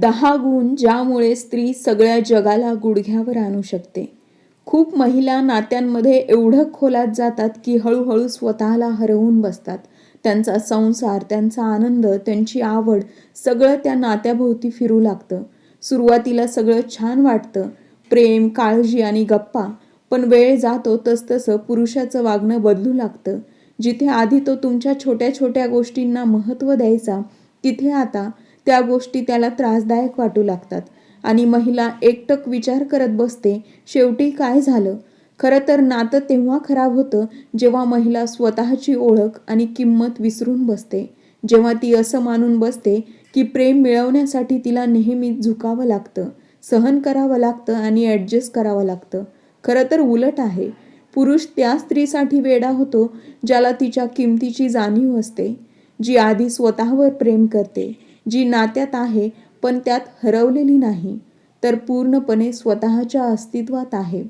दहा गुण ज्यामुळे स्त्री सगळ्या जगाला गुडघ्यावर आणू शकते. खूप महिला नात्यांमध्ये एवढं खोलात जातात की हळूहळू स्वतःला हरवून बसतात. त्यांचा संसार त्यांचा आनंद त्यांची आवड सगळं त्या नात्याभोवती फिरू लागतं. सुरुवातीला सगळं छान वाटतं. प्रेम काळजी आणि गप्पा. पण वेळ जातो तसतसं पुरुषाचं वागणं बदलू लागतं. जिथे आधी तो तुमच्या छोट्या छोट्या गोष्टींना महत्त्व द्यायचा तिथे आता त्या गोष्टी त्याला त्रासदायक वाटू लागतात. आणि महिला एकटक विचार करत बसते शेवटी काय झालं? खरं तर नातं तेव्हा खराब होतं जेव्हा महिला स्वतःची ओळख आणि किंमत विसरून बसते. जेव्हा ती असं मानून बसते की प्रेम मिळवण्यासाठी तिला नेहमी झुकावं लागतं सहन करावं लागतं आणि ॲडजस्ट करावं लागतं. खरं तर उलट आहे. पुरुष त्या स्त्रीसाठी वेडा होतो ज्याला तिच्या किमतीची जाणीव असते जी आधी स्वतःवर प्रेम करते. जी नात्यात आहे पण त्यात हरवलेली नाही तर पूर्णपणे स्वतःच्या अस्तित्वात आहे.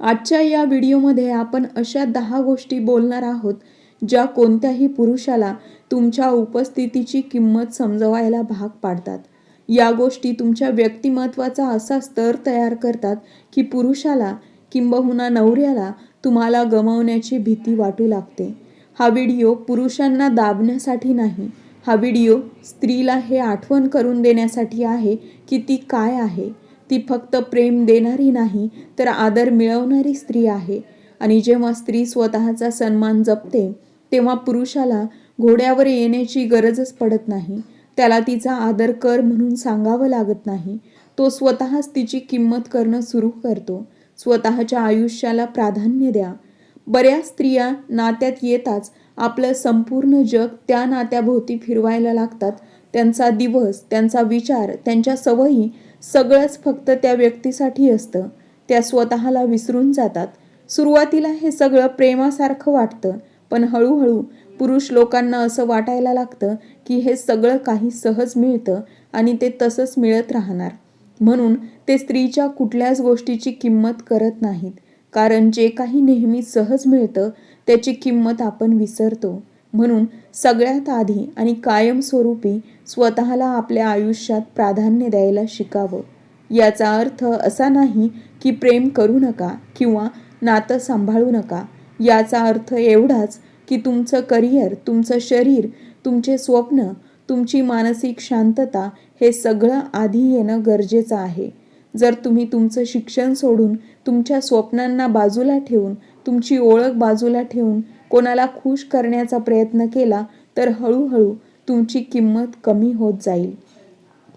आजच्या या व्हिडिओमध्ये आपण अशा दहा गोष्टी बोलणार आहोत ज्या कोणत्याही पुरुषाला तुमच्या उपस्थितीची किंमत समजवायला भाग पाडतात. या गोष्टी तुमच्या व्यक्तिमत्वाचा असा स्तर तयार करतात की पुरुषाला किंबहुना नवऱ्याला तुम्हाला गमावण्याची भीती वाटू लागते. हा व्हिडिओ पुरुषांना दाबण्यासाठी नाही हा व्हिडिओ स्त्रीला हे आठवण करून देण्यासाठी आहे की ती काय आहे. ती फक्त प्रेम देणारी नाही तर आदर मिळवणारी स्त्री आहे. आणि जेव्हा स्त्री स्वतःचा सन्मान जपते तेव्हा पुरुषाला घोड्यावर येण्याची गरजच पडत नाही. त्याला तिचा आदर कर म्हणून सांगावं लागत नाही. तो स्वतःच तिची किंमत करणं सुरू करतो. स्वतःच्या आयुष्याला प्राधान्य द्या. बऱ्याच स्त्रिया नात्यात येताच आपलं संपूर्ण जग त्या नात्याभोवती फिरवायला लागतात. त्यांचा दिवस त्यांचा विचार त्यांच्या सवयी सगळंच फक्त त्या व्यक्तीसाठी असतं. त्या स्वतःला विसरून जातात. सुरुवातीला हे सगळं प्रेमासारखं वाटतं पण हळूहळू पुरुष लोकांना असं वाटायला लागतं की हे सगळं काही सहज मिळतं आणि ते तसंच मिळत राहणार. म्हणून ते स्त्रीच्या कुठल्याच गोष्टीची किंमत करत नाहीत. कारण जे काही नेहमी सहज मिळतं त्याची किंमत आपण विसरतो. म्हणून सगळ्यात आधी आणि कायमस्वरूपी स्वतःला आपल्या आयुष्यात प्राधान्य द्यायला शिकावं. याचा अर्थ असा नाही की प्रेम करू नका किंवा नातं सांभाळू नका. याचा अर्थ एवढाच की तुमचं करिअर तुमचं शरीर तुमचे स्वप्न तुमची मानसिक शांतता हे सगळं आधी येणं गरजेचं आहे. जर तुम्ही तुमचं शिक्षण सोडून तुमच्या स्वप्नांना बाजूला ठेवून तुमची ओळख बाजूला ठेवून कोणाला खुश करण्याचा प्रयत्न केला तर हळूहळू तुमची किंमत कमी होत जाईल.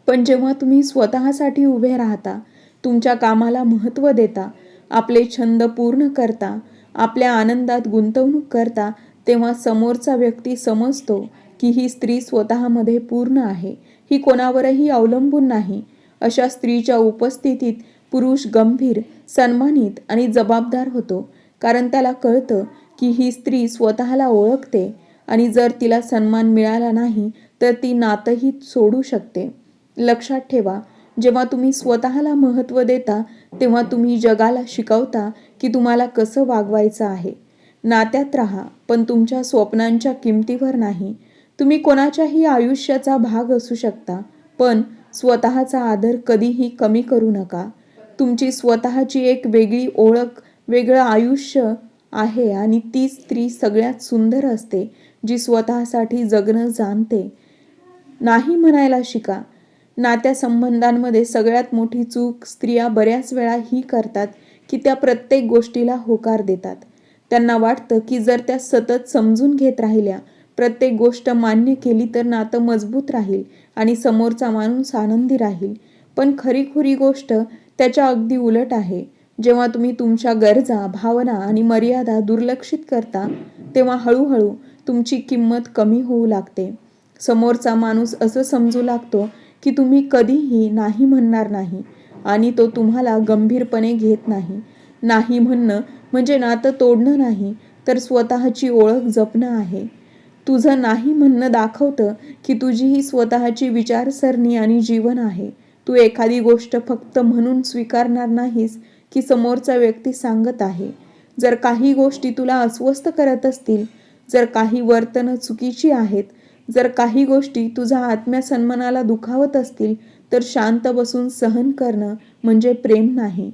पण जेव्हा तुम्ही स्वतःसाठी उभे राहता तुमच्या कामाला महत्त्व देता आपले छंद पूर्ण करता आपल्या आनंदात गुंतवणूक करता तेव्हा समोरचा व्यक्ती समजतो की ही स्त्री स्वतःमध्ये पूर्ण आहे. ही कोणावरही अवलंबून नाही. अशा स्त्रीच्या उपस्थितीत पुरुष गंभीर सन्मानित आणि जबाबदार होतो. कारण त्याला कळतं की ही स्त्री स्वतःला ओळखते आणि जर तिला सन्मान मिळाला नाही तर ती नातंही सोडू शकते. लक्षात ठेवा जेव्हा तुम्ही स्वतःला महत्त्व देता तेव्हा तुम्ही जगाला शिकवता की तुम्हाला कसं वागवायचं आहे. नात्यात राहा पण तुमच्या स्वप्नांच्या किमतीवर नाही. तुम्ही कोणाच्याही आयुष्याचा भाग असू शकता पण स्वतःचा आदर कधीही कमी करू नका. तुमची स्वतःची एक वेगळी ओळख वेगळं आयुष्य आहे आणि ती स्त्री सगळ्यात सुंदर असते जी स्वतःसाठी जगणं जाणते. नाही म्हणायला शिका. नात्यासंबंधांमध्ये सगळ्यात मोठी चूक स्त्रिया बऱ्याच वेळा ही करतात की त्या प्रत्येक गोष्टीला होकार देतात. त्यांना वाटतं की जर त्या सतत समजून घेत राहिल्या प्रत्येक गोष्ट मान्य केली तर नातं मजबूत राहील आणि समोरचा माणूस आनंदी राहील. पण खरीखुरी गोष्ट त्याच्या अगदी उलट आहे. जेव्हा तुम्ही तुमच्या गरजा भावना आणि मर्यादा दुर्लक्षित करता तेव्हा हळूहळू तुमची किंमत कमी होऊ लागते. समोरचा माणूस असं समजू लागतो की तुम्ही कधीही नाही म्हणणार नाही आणि तो तुम्हाला गंभीरपणे घेत नाही. नाही म्हणणं म्हणजे नातं तोडणं नाही तर स्वतःची ओळख जपणं आहे. तुझं नाही म्हणणं दाखवतं की तुझी ही स्वतःची विचारसरणी आणि जीवन आहे. तू एखादी गोष्ट फक्त म्हणून स्वीकारणार नाहीस की समोरचा व्यक्ती सांगत आहे जर काही गोष्टी तुला अस्वस्थ करत असतील जर काही वर्तनं चुकीची आहेत जर काही गोष्टी तुझ्या आत्म्यासन्मानाला दुखावत असतील तर शांत बसून सहन करणं म्हणजे प्रेम नाही.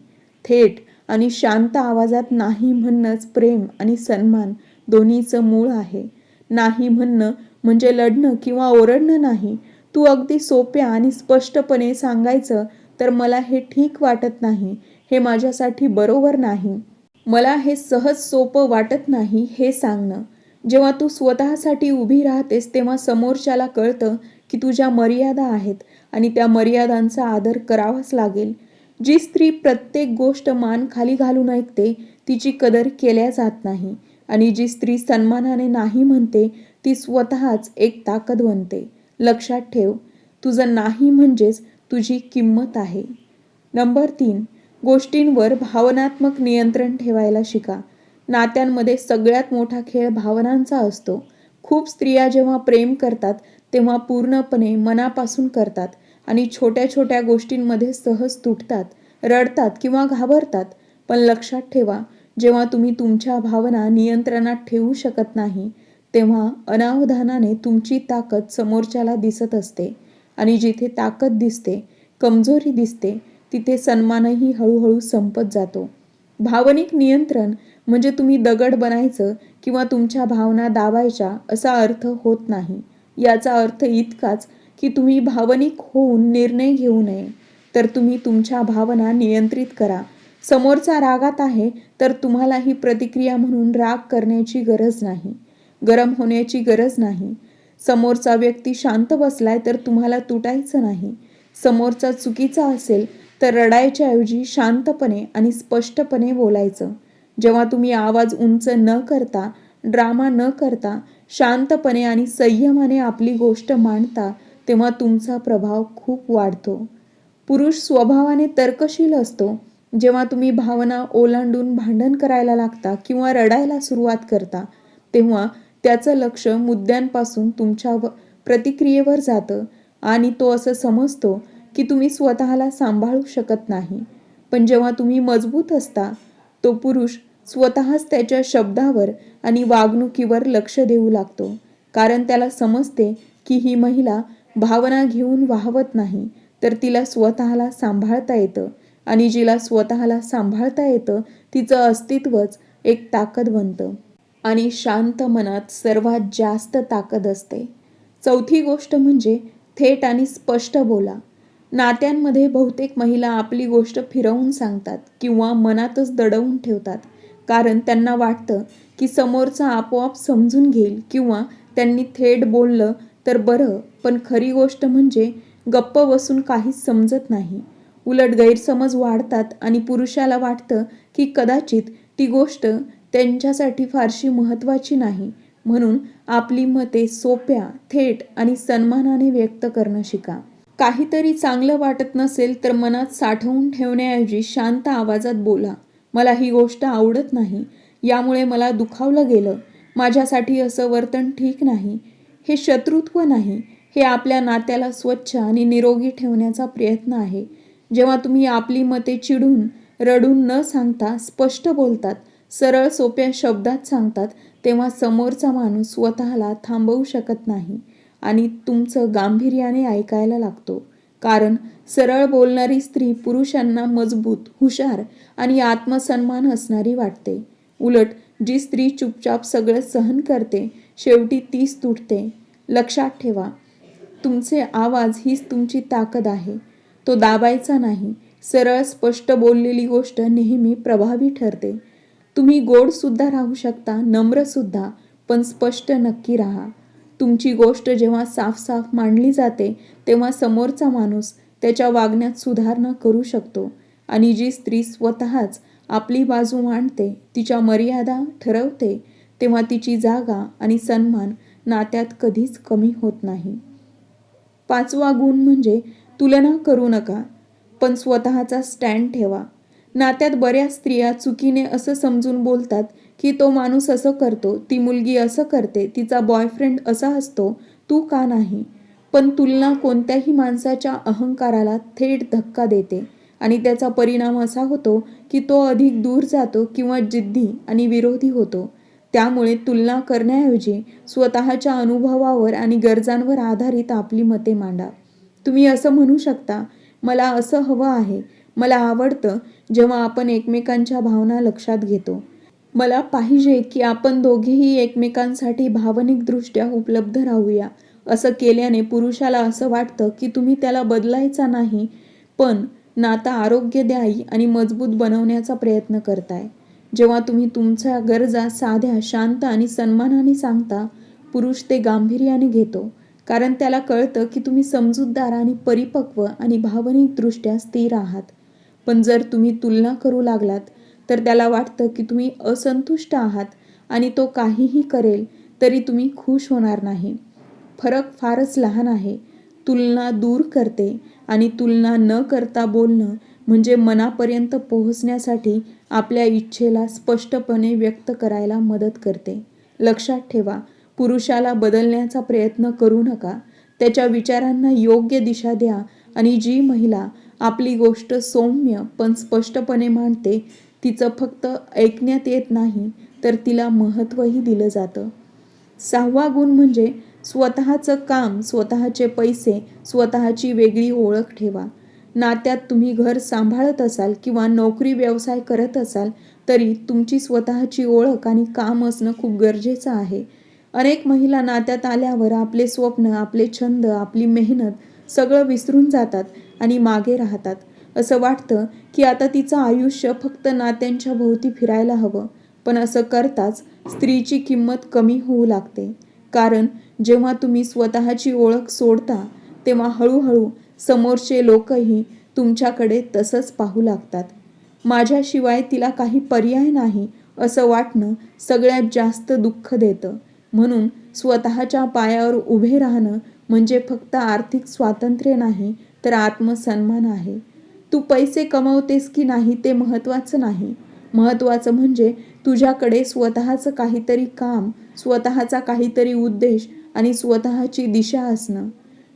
थेट आणि शांत आवाजात नाही म्हणणंच प्रेम आणि सन्मान दोन्हीचं मूळ आहे. नाही म्हणणं म्हणजे लढणं किंवा ओरडणं नाही. तू अगदी सोप्या आणि स्पष्टपणे सांगायचं तर मला हे ठीक वाटत नाही. हे माझ्यासाठी बरोबर नाही. मला हे सहज सोपं वाटत नाही हे सांगणं. जेव्हा तू स्वतःसाठी उभी राहतेस तेव्हा समोरच्याला कळतं की तुझ्या मर्यादा आहेत आणि त्या मर्यादांचा आदर करावाच लागेल. जी स्त्री प्रत्येक गोष्ट मान खाली घालून ऐकते तिची कदर केल्या जात नाही आणि जी स्त्री सन्मानाने नाही म्हणते ती स्वतःच एक ताकद बनते. लक्षात ठेव तुझं नाही म्हणजेच तुझी किंमत आहे. नंबर तीन गोष्टींवर भावनात्मक नियंत्रण ठेवायला शिका. नात्यांमध्ये सगळ्यात मोठा खेळ भावनांचा असतो. खूप स्त्रिया जेव्हा प्रेम करतात तेव्हा पूर्णपणे मनापासून करतात आणि छोट्या छोट्या गोष्टींमध्ये सहज तुटतात रडतात किंवा घाबरतात. पण लक्षात ठेवा जेव्हा तुम्ही तुमच्या भावना नियंत्रणात ठेवू शकत नाही तेव्हा अनावधानाने तुमची ताकद समोरच्याला दिसत असते आणि जिथे ताकद दिसते कमजोरी दिसते तिथे सन्मानही हळूहळू संपत जातो. भावनिक नियंत्रण म्हणजे तुम्ही दगड बनायचं किंवा तुमच्या भावना दाबायच्या असा अर्थ होत नाही. याचा अर्थ इतकाच की तुम्ही भावनिक होऊन निर्णय घेऊ नये. तर तुम्ही तुमच्या भावना नियंत्रित करा. समोरचा रागात आहे तर तुम्हाला ही प्रतिक्रिया म्हणून राग करण्याची गरज नाही. गरम होण्याची गरज नाही. समोरचा व्यक्ती शांत बसलाय तर तुम्हाला तुटायचं नाही. समोरचा चुकीचा असेल तर रडायच्या ऐवजी शांतपणे आणि स्पष्टपणे बोलायचं. जेव्हा तुम्ही आवाज उंच न करता ड्रामा न करता शांतपणे आणि संयमाने आपली गोष्ट मांडता तेव्हा तुमचा प्रभाव खूप वाढतो. पुरुष स्वभावाने तर्कशील असतो. जेव्हा तुम्ही भावना ओलांडून भांडण करायला लागता किंवा रडायला सुरुवात करता तेव्हा त्याचं लक्ष मुद्द्यांपासून तुमच्या व- प्रतिक्रियेवर जातं आणि तो असं समजतो की तुम्ही स्वतःला सांभाळू शकत नाही. पण जेव्हा तुम्ही मजबूत असता तो पुरुष स्वतःच त्याच्या शब्दावर आणि वागणुकीवर लक्ष देऊ लागतो. कारण त्याला समजते की ही महिला भावना घेऊन वाहवत नाही तर तिला स्वतःला सांभाळता येतं आणि जिला स्वतःला सांभाळता येतं तिचं अस्तित्वच एक ताकद बनतं. आणि शांत मनात सर्वात जास्त ताकद असते. चौथी गोष्ट म्हणजे थेट आणि स्पष्ट बोला. नात्यांमध्ये बहुतेक महिला आपली गोष्ट फिरवून सांगतात किंवा मनातच दडवून ठेवतात. कारण त्यांना वाटतं की समोरचा आपोआप समजून घेईल किंवा त्यांनी थेट बोललं तर बरं पण खरी गोष्ट म्हणजे गप्प बसून काहीच समजत नाही. उलट गैरसमज वाढतात आणि पुरुषाला वाटतं की कदाचित ती गोष्ट त्यांच्यासाठी फारशी महत्त्वाची नाही. म्हणून आपली मते सोप्या थेट आणि सन्मानाने व्यक्त करणं शिका. काहीतरी चांगलं वाटत नसेल तर मनात साठवून ठेवण्याऐवजी शांत आवाजात बोला. मला ही गोष्ट आवडत नाही. यामुळे मला दुखावलं गेलं. माझ्यासाठी असं वर्तन ठीक नाही. हे शत्रुत्व नाही. हे आपल्या नात्याला स्वच्छ आणि निरोगी ठेवण्याचा प्रयत्न आहे. जेव्हा तुम्ही आपली मते चिडून रडून न सांगता स्पष्ट बोलतात सरळ सोप्या शब्दात सांगतात तेव्हा समोरचा माणूस स्वतःला थांबवू शकत नाही. आणि तुमचं गांभीर्याने ऐकायला लागतो. कारण सरळ बोलणारी स्त्री पुरुषांना मजबूत हुशार आणि आत्मसन्मान असणारी वाटते. उलट जी स्त्री चुपचाप सगळं सहन करते शेवटी तीच तुटते. लक्षात ठेवा तुमचे आवाज हीच तुमची ताकद आहे. तो दाबायचा नाही. सरळ स्पष्ट बोललेली गोष्ट नेहमी प्रभावी ठरते. तुम्ही गोडसुद्धा राहू शकता नम्रसुद्धा पण स्पष्ट नक्की राहा. तुमची गोष्ट जेव्हा साफ साफ मांडली जाते तेव्हा समोरचा माणूस त्याच्या वागण्यात सुधारणा करू शकतो आणि जी स्त्री स्वतःच आपली बाजू मांडते तिच्या मर्यादा ठरवते तेव्हा तिची जागा आणि सन्मान नात्यात कधीच कमी होत नाही. पाचवा गुण म्हणजे तुलना करू नका पण स्वतःचा स्टँड ठेवा. नात्यात बऱ्याच स्त्रिया चुकीने असं समजून बोलतात की तो माणूस असं करतो ती मुलगी असं करते तिचा बॉयफ्रेंड असा असतो तू का नाही? पण तुलना कोणत्याही माणसाच्या अहंकाराला थेट धक्का देते. आणि त्याचा परिणाम असा होतो की तो अधिक दूर जातो किंवा जिद्दी आणि विरोधी होतो. त्यामुळे तुलना करण्याऐवजी स्वतःच्या अनुभवावर आणि गरजांवर आधारित आपली मते मांडा. तुम्ही असं म्हणू शकता मला असं हवं आहे. मला आवडतं जेव्हा आपण एकमेकांच्या भावना लक्षात घेतो. मला पाहिजे की आपण दोघेही एकमेकांसाठी भावनिकदृष्ट्या उपलब्ध राहूया. असं केल्याने पुरुषाला असं वाटतं की तुम्ही त्याला बदलायचा नाही पण नातं आरोग्यदायी आणि मजबूत बनवण्याचा प्रयत्न करताय. जेव्हा तुम्ही तुमच्या गरजा साध्या शांत आणि सन्मानाने सांगता पुरुष ते गांभीर्याने घेतो. कारण त्याला कळतं की तुम्ही समजूतदार आणि परिपक्व आणि भावनिकदृष्ट्या स्थिर आहात. पण जर तुम्ही तुलना करू लागलात तर त्याला वाटतं की तुम्ही असंतुष्ट आहात आणि तो काहीही करेल तरी तुम्ही खुश होणार नाही. फरक फारच लहान आहे. तुलना दूर करते आणि तुलना न करता बोलणं म्हणजे मनापर्यंत पोहोचण्यासाठी आपल्या इच्छेला स्पष्टपणे व्यक्त करायला मदत करते. लक्षात ठेवा पुरुषाला बदलण्याचा प्रयत्न करू नका. त्याच्या विचारांना योग्य दिशा द्या आणि जी महिला आपली गोष्ट सौम्य पण स्पष्टपणे मांडते तिचं फक्त ऐकण्यात येत नाही तर तिला महत्त्वही दिलं जातं. सहावा गुण म्हणजे स्वतःचं काम स्वतःचे पैसे स्वतःची वेगळी ओळख ठेवा. नात्यात तुम्ही घर सांभाळत असाल किंवा नोकरी व्यवसाय करत असाल तरी तुमची स्वतःची ओळख आणि काम असणं खूप गरजेचं आहे. अनेक महिला नात्यात आल्यावर आपले स्वप्न आपले छंद आपली मेहनत सगळं विसरून जातात आणि मागे राहतात. असं वाटतं की आता तिचं आयुष्य फक्त नात्यांच्या भोवती फिरायला हवं. पण असं करताच स्त्रीची किंमत कमी होऊ लागते. कारण जेव्हा तुम्ही स्वतःची ओळख सोडता तेव्हा हळूहळू समोरचे लोकही तुमच्याकडे तसंच पाहू लागतात. माझ्याशिवाय तिला काही पर्याय नाही असं वाटणं सगळ्यात जास्त दुःख देतं. म्हणून स्वतःच्या पायावर उभे राहणं म्हणजे फक्त आर्थिक स्वातंत्र्य नाही तर आत्मसन्मान आहे. तू पैसे कमवतेस की नाही ते महत्त्वाचं नाही. महत्त्वाचं म्हणजे तुझ्याकडे स्वतःचं काहीतरी काम स्वतःचा काहीतरी उद्देश आणि स्वतःची दिशा असणं.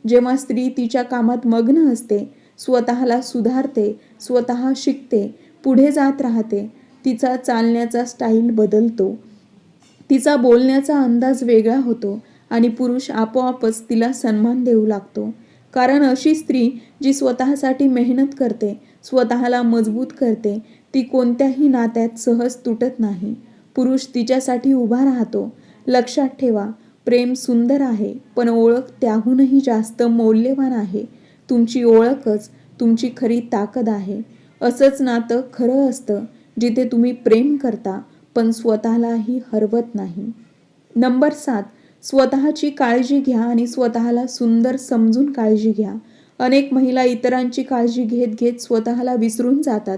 जेव्हा स्त्री तिच्या कामात मग्न असते स्वतःला सुधारते स्वतः शिकते पुढे जात राहते तिचा चालण्याचा स्टाईल बदलतो. तिचा बोलण्याचा अंदाज वेगळा होतो आणि पुरुष आपोआपच तिला सन्मान देऊ लागतो. कारण अशी स्त्री जी स्वतःसाठी मेहनत करते स्वतःला मजबूत करते ती कोणत्याही नात्यात सहज तुटत नाही. पुरुष तिच्यासाठी उभा राहतो. लक्षात ठेवा प्रेम सुंदर आहे पण ओळख त्याहूनही जास्त मौल्यवान आहे. तुमची ओळखच तुमची खरी ताकद आहे. असंच नातं खरं असतं जिथे तुम्ही प्रेम करता पण स्वतःलाही हरवत नाही. नंबर सात स्वतःची काळजी घ्या आणि स्वतःला सुंदर समजून काळजी घ्या. अनेक महिला इतरांची काळजी घेत घेत स्वतःला विसरून जातात.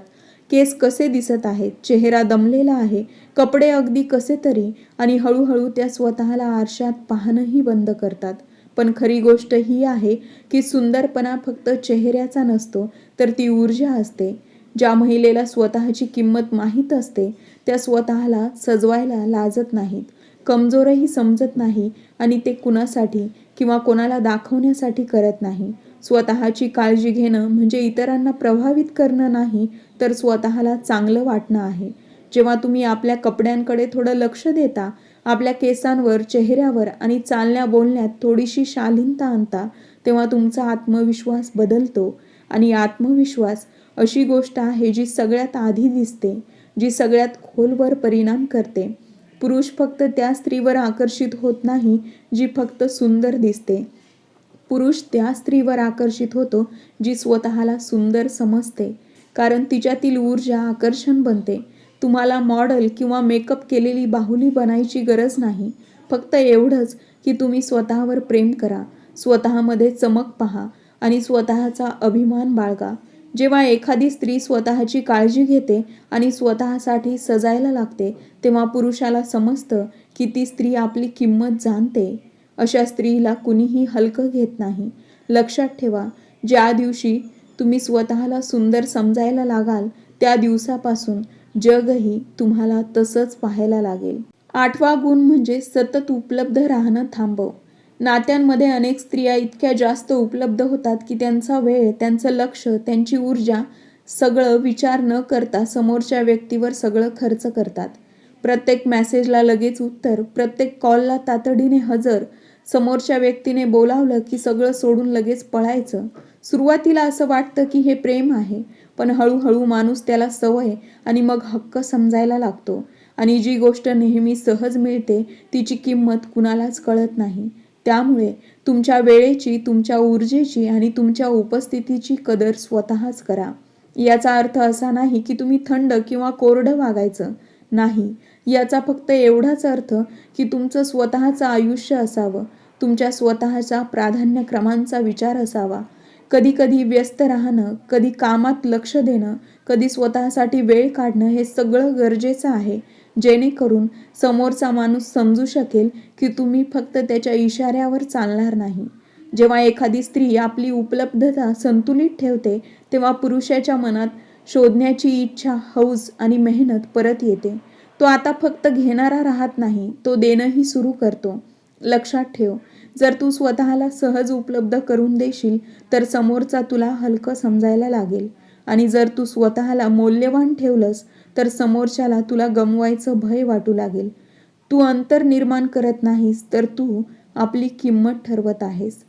केस कसे दिसत आहेत? चेहरा दमलेला आहे. कपडे अगदी कसे तरी आणि हळूहळू त्या स्वतःला आरशात पाहणंही बंद करतात. पण खरी गोष्ट ही आहे की सुंदरपणा फक्त चेहऱ्याचा नसतो तर ती ऊर्जा असते. ज्या महिलेला स्वतःची किंमत माहीत असते त्या स्वतःला सजवायला लाजत नाहीत. कमजोरही समजत नाही आणि ते कुणासाठी किंवा कोणाला दाखवण्यासाठी करत नाही. स्वतःची काळजी घेणं म्हणजे इतरांना प्रभावित करणं नाही तर स्वतःला चांगलं वाटणं आहे. जेव्हा तुम्ही आपल्या कपड्यांकडे थोडं लक्ष देता आपल्या केसांवर चेहऱ्यावर आणि चालण्या बोलण्यात थोडीशी शालीनता आणता तेव्हा तुमचा आत्मविश्वास बदलतो. आणि आत्मविश्वास अशी गोष्ट आहे जी सगळ्यात आधी दिसते जी सगळ्यात खोलवर परिणाम करते. पुरुष फक्त त्या स्त्रीवर आकर्षित होत नाही जी फक्त सुंदर दिसते. पुरुष त्या स्त्रीवर आकर्षित होतो जी स्वतःला सुंदर समजते कारण तिच्यातील ऊर्जा आकर्षण बनते. तुम्हाला मॉडेल किंवा मेकअप केलेली बाहुली बनायची गरज नाही. फक्त एवढंच की तुम्ही स्वतःवर प्रेम करा स्वतःमध्ये चमक पहा आणि स्वतःचा अभिमान बाळगा. जेव्हा एखादी स्त्री स्वतःची काळजी घेते आणि स्वतःसाठी सजायला लागते तेव्हा पुरुषाला समजतं की ती स्त्री आपली किंमत जाणते. अशा स्त्रीला कुणीही हलकं घेत नाही. लक्षात ठेवा ज्या दिवशी तुम्ही स्वतःला सुंदर समजायला लागाल त्या दिवसापासून जगही तुम्हाला तसंच पाहायला लागेल. आठवा गुण म्हणजे सतत उपलब्ध राहणं थांबव. नात्यांमध्ये अनेक स्त्रिया इतक्या जास्त उपलब्ध होतात की त्यांचा वेळ त्यांचं लक्ष त्यांची ऊर्जा सगळं विचार न करता समोरच्या व्यक्तीवर सगळं खर्च करतात. प्रत्येक मॅसेजला लगेच उत्तर प्रत्येक कॉलला तातडीने हजर समोरच्या व्यक्तीने बोलावलं की सगळं सोडून लगेच पळायचं. सुरुवातीला असं वाटतं की हे प्रेम आहे पण हळूहळू माणूस त्याला सवय आणि मग हक्क समजायला लागतो. आणि जी गोष्ट नेहमी सहज मिळते तिची किंमत कुणालाच कळत नाही. त्यामुळे तुमच्या वेळेची तुमच्या ऊर्जेची आणि तुमच्या उपस्थितीची कदर स्वतःच करा. याचा अर्थ असा नाही की तुम्ही थंड किंवा कोरडं वागायचं नाही. याचा फक्त एवढाच अर्थ की तुमचं स्वतःचं आयुष्य असावं. तुमच्या स्वतःच्या प्राधान्यक्रमांचा विचार असावा. कधी कधी व्यस्त राहणं कधी कामात लक्ष देणं कधी स्वतःसाठी वेळ काढणं हे सगळं गरजेचं आहे. जेणेकरून समोरचा माणूस समजू शकेल की तुम्ही फक्त त्याच्या इशाऱ्यावर चालणार नाही. जेव्हा एखादी स्त्री आपली उपलब्धता संतुलित ठेवते तेव्हा पुरुषाच्या मनात शोधण्याची इच्छा हौज आणि मेहनत परत येते. तो आता फक्त घेणारा राहत नाही तो देणंही सुरू करतो. लक्षात ठेव जर तू स्वतःला सहज उपलब्ध करून देशील तर समोरचा तुला हलकं समजायला लागेल. आणि जर तू स्वतःला मौल्यवान ठेवलंस तर समोरच्याला तुला गमवायचं भय वाटू लागेल. तू अंतर निर्माण करत नाहीस तर तू आपली किंमत ठरवत आहेस.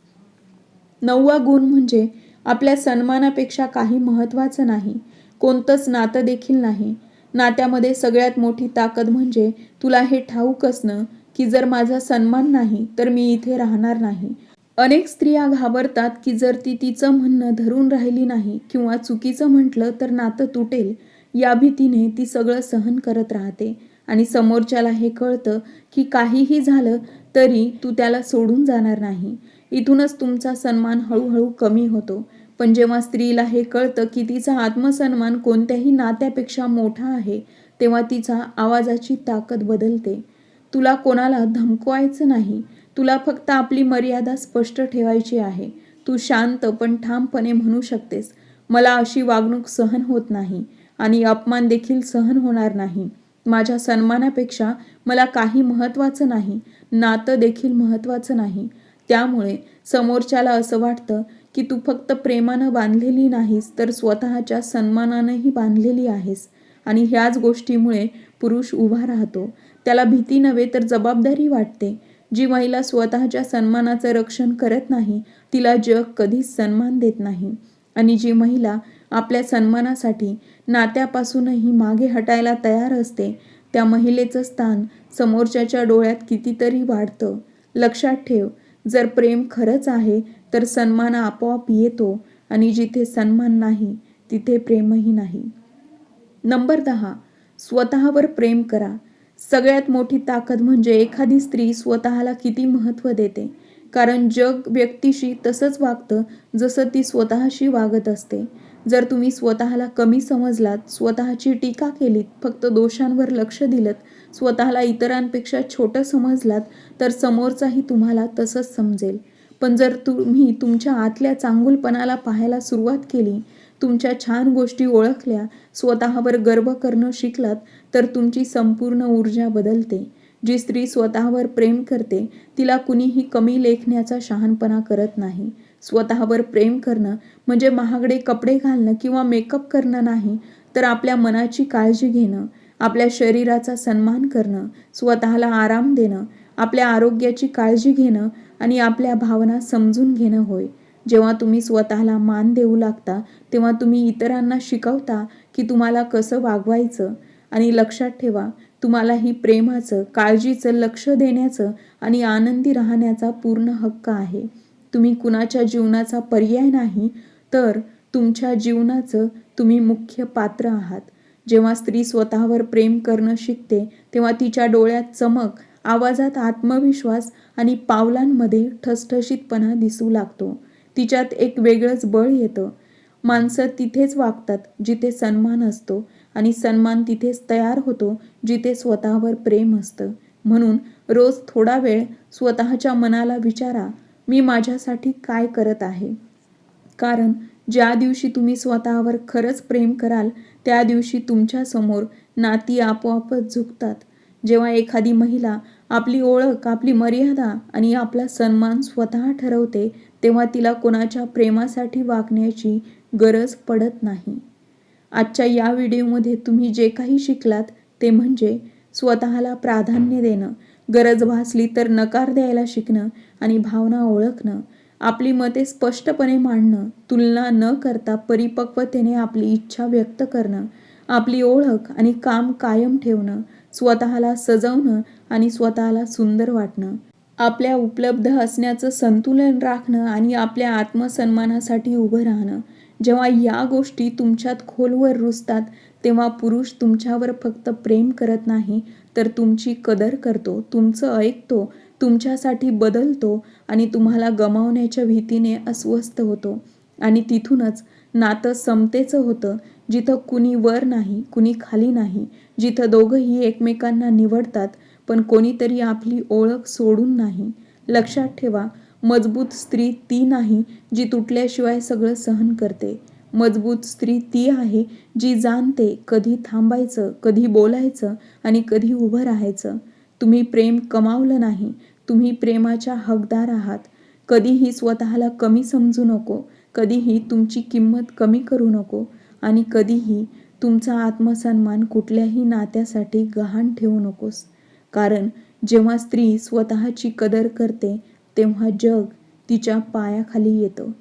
नववा गुण म्हणजे आपल्या सन्मानापेक्षा काही महत्त्वाचं नाही कोणतंच नातं देखील नाही. नात्यामध्ये सगळ्यात मोठी ताकद म्हणजे तुला हे ठाऊक असणं की जर माझा सन्मान नाही तर मी इथे राहणार नाही. अनेक स्त्रिया घाबरतात की जर ती तिचं म्हणणं धरून राहिली नाही किंवा चुकीचं म्हटलं तर नातं तुटेल. या भीतीने ती सगळं सहन करत राहते. आणि समोरच्याला हे कळतं की काहीही झालं तरी तू त्याला सोडून जाणार नाही. इथूनच तुमचा सन्मान हळूहळू कमी होतो. पण जेव्हा स्त्रीला हे कळतं की तिचा आत्मसन्मान कोणत्याही नात्यापेक्षा मोठा आहे तेव्हा तिचा आवाजाची ताकद बदलते. तुला कोणाला धमकवायचं नाही. तुला फक्त आपली मर्यादा स्पष्ट ठेवायची आहे. तू शांत पण ठामपणे म्हणू शकतेस. मला अशी वागणूक सहन होत नाही. आणि अपमान देखील सहन होणार नाही. माझ्या सन्मानापेक्षा मला काही महत्त्वाचं नाही नातं देखील महत्त्वाचं नाही. त्यामुळे समोरच्याला असं वाटतं की तू फक्त प्रेमानं बांधलेली नाहीस तर स्वतःच्या सन्मानानंही बांधलेली आहेस. आणि ह्याच गोष्टीमुळे पुरुष उभा राहतो. त्याला भीती नव्हे तर जबाबदारी वाटते. जी महिला स्वतःच्या सन्मानाचं रक्षण करत नाही तिला जग कधीच सन्मान देत नाही. आणि जी महिला आपल्या सन्मानासाठी नात्यापासूनही मागे हटायला तयार असते. त्या महिलेचं स्थान समोरच्याच्या डोळ्यात कितीतरी वाढतं. लक्षात ठेव जर प्रेम खरंच आहे तर सन्मान आपोआप येतो आणि जिथे सन्मान नाही तिथे प्रेमही नाही. नंबर दहा स्वतःवर प्रेम करा. सगळ्यात मोठी ताकद म्हणजे एखादी स्त्री स्वतःला किती महत्त्व देते. कारण जग व्यक्तीशी तसंच वागतं जसं ती स्वतःशी वागत असते. जर तुम्ही स्वतःला कमी समजलात स्वतःची टीका केलीत फक्त दोषांवर लक्ष दिलं स्वतःला इतरांपेक्षा छोटं समजलात तर समोरचाही तुम्हाला तसंच समजेल. पण जर तुम्ही तुमच्या आतल्या चांगुलपणाला पाहायला सुरुवात केली तुमच्या छान गोष्टी ओळखल्या स्वतःवर गर्व करणं शिकलात तर तुमची संपूर्ण ऊर्जा बदलते. जी स्त्री स्वतःवर प्रेम करते तिला कुणीही कमी लेखण्याचा शहाणपणा करत नाही. स्वतःवर प्रेम करणं म्हणजे महागडे कपडे घालणं किंवा मेकअप करणं नाही तर आपल्या मनाची काळजी घेणं आपल्या शरीराचा सन्मान करणं स्वतःला आराम देणं आपल्या आरोग्याची काळजी घेणं आणि आपल्या भावना समजून घेणं होय. जेव्हा तुम्ही स्वतःला मान देऊ लागता तेव्हा तुम्ही इतरांना शिकवता की तुम्हाला कसं वागवायचं आणि लक्षात ठेवा तुम्हाला ही प्रेमाचं काळजीचं लक्ष देण्याचं आणि आनंदी राहण्याचा पूर्ण हक्क आहे. तुम्ही कुणाच्या जीवनाचा पर्याय नाही तर तुमच्या जीवनाचं तुम्ही मुख्य पात्र आहात. जेव्हा स्त्री स्वतःवर प्रेम करणं शिकते तेव्हा तिच्या डोळ्यात चमक आवाजात आत्मविश्वास आणि पावलांमध्ये ठसठशीतपणा दिसू लागतो. तिच्यात एक वेगळंच बळ येतं. माणसं तिथेच वागतात जिथे सन्मान असतो आणि सन्मान तिथेच तयार होतो जिथे स्वतःवर प्रेम असतं. म्हणून रोज थोडा वेळ स्वतःच्या मनाला विचारा मी माझ्यासाठी काय करत आहे? कारण ज्या दिवशी तुम्ही स्वतःवर खरंच प्रेम कराल त्या दिवशी तुमच्यासमोर नाती आपोआपच झुकतात. जेव्हा एखादी महिला आपली ओळख आपली मर्यादा आणि आपला सन्मान स्वतः ठरवते तेव्हा तिला कोणाच्या प्रेमासाठी वागण्याची गरज पडत नाही. आजच्या या व्हिडिओमध्ये तुम्ही जे काही शिकलात ते म्हणजे स्वतःला प्राधान्य देणं. गरज भासली तर नकार द्यायला शिकणं आणि भावना ओळखणं आपली मते स्पष्टपणे मांडणं तुलना न करता परिपक्वतेने आपली इच्छा व्यक्त करणं आपली ओळख आणि काम कायम ठेवणं स्वतःला सजवणं आणि स्वतःला सुंदर वाटणं. आपल्या उपलब्ध असण्याचं संतुलन राखणं आणि आपल्या आत्मसन्मानासाठी उभं राहणं. जेव्हा या गोष्टी तुमच्यात खोलवर रुजतात तेव्हा पुरुष तुमच्यावर फक्त प्रेम करत नाही तर तुमची कदर करतो तुमचं ऐकतो तुमच्यासाठी बदलतो आणि तुम्हाला गमावण्याच्या भीतीने अस्वस्थ होतो. आणि तिथूनच नातं समतेचं होतं जिथं कुणी वर नाही कुणी खाली नाही जिथं दोघंही एकमेकांना निवडतात पण कोणीतरी आपली ओळख सोडून नाही. लक्षात ठेवा मजबूत स्त्री ती नाही जी तुटल्याशिवाय सगळं सहन करते. मजबूत स्त्री ती आहे जी जाणते कधी थांबायचं कधी बोलायचं आणि कधी उभं राहायचं. तुम्ही प्रेम कमावलं नाही तुम्ही प्रेमाच्या हकदार आहात. कधीही स्वतःला कमी समजू नको कधीही तुमची किंमत कमी करू नको आणि कधीही तुमचा आत्मसन्मान कुठल्याही नात्यासाठी गहाण ठेवू नकोस. कारण जेव्हा स्त्री स्वतःची कदर करते तेव्हा जग तिच्या पायाखाली येतं.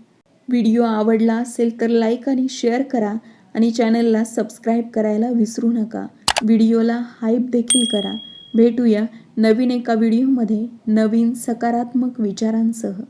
व्हिडिओ आवडला असेल तर लाईक आणि शेअर करा आणि चॅनलला सबस्क्राईब करायला विसरू नका. व्हिडिओला हाईप देखील करा. भेटूया नवीन एका व्हिडिओमध्ये नवीन सकारात्मक विचारांसह.